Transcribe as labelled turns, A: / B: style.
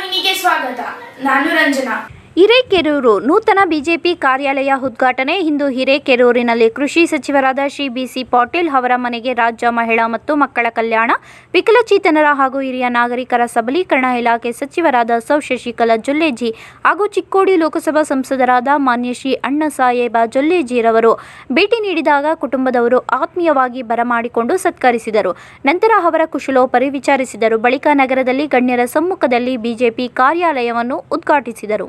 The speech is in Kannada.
A: ವಾಹಿನಿಗೆ ಸ್ವಾಗತ ನಾನು ರಂಜನಾ ಹಿರೇಕೆರೂರು ನೂತನ ಬಿಜೆಪಿ ಕಾರ್ಯಾಲಯ ಉದ್ಘಾಟನೆ. ಇಂದು ಹಿರೇಕೆರೂರಿನಲ್ಲಿ ಕೃಷಿ ಸಚಿವರಾದ ಶ್ರೀ ಬಿಸಿ ಪಾಟೀಲ್ ಅವರ ಮನೆಗೆ ರಾಜ್ಯ ಮಹಿಳಾ ಮತ್ತು ಮಕ್ಕಳ ಕಲ್ಯಾಣ, ವಿಕಲಚೇತನರ ಹಾಗೂ ಹಿರಿಯ ನಾಗರಿಕರ ಸಬಲೀಕರಣ ಇಲಾಖೆ ಸಚಿವರಾದ ಸೌ ಶಶಿಕಲಾ ಜೊಲ್ಲೆಜಿ ಹಾಗೂ ಚಿಕ್ಕೋಡಿ ಲೋಕಸಭಾ ಸಂಸದರಾದ ಮಾನ್ಯ ಶ್ರೀ ಅಣ್ಣಸಾಹೇಬ ಜೊಲ್ಲೆಜಿರವರು ಭೇಟಿ ನೀಡಿದಾಗ ಕುಟುಂಬದವರು ಆತ್ಮೀಯವಾಗಿ ಬರಮಾಡಿಕೊಂಡು ಸತ್ಕರಿಸಿದರು. ನಂತರ ಅವರ ಕುಶಲೋಪರಿ ವಿಚಾರಿಸಿದರು. ಬಳಿಕ ನಗರದಲ್ಲಿ ಗಣ್ಯರ ಸಮ್ಮುಖದಲ್ಲಿ ಬಿಜೆಪಿ ಕಾರ್ಯಾಲಯವನ್ನು ಉದ್ಘಾಟಿಸಿದರು.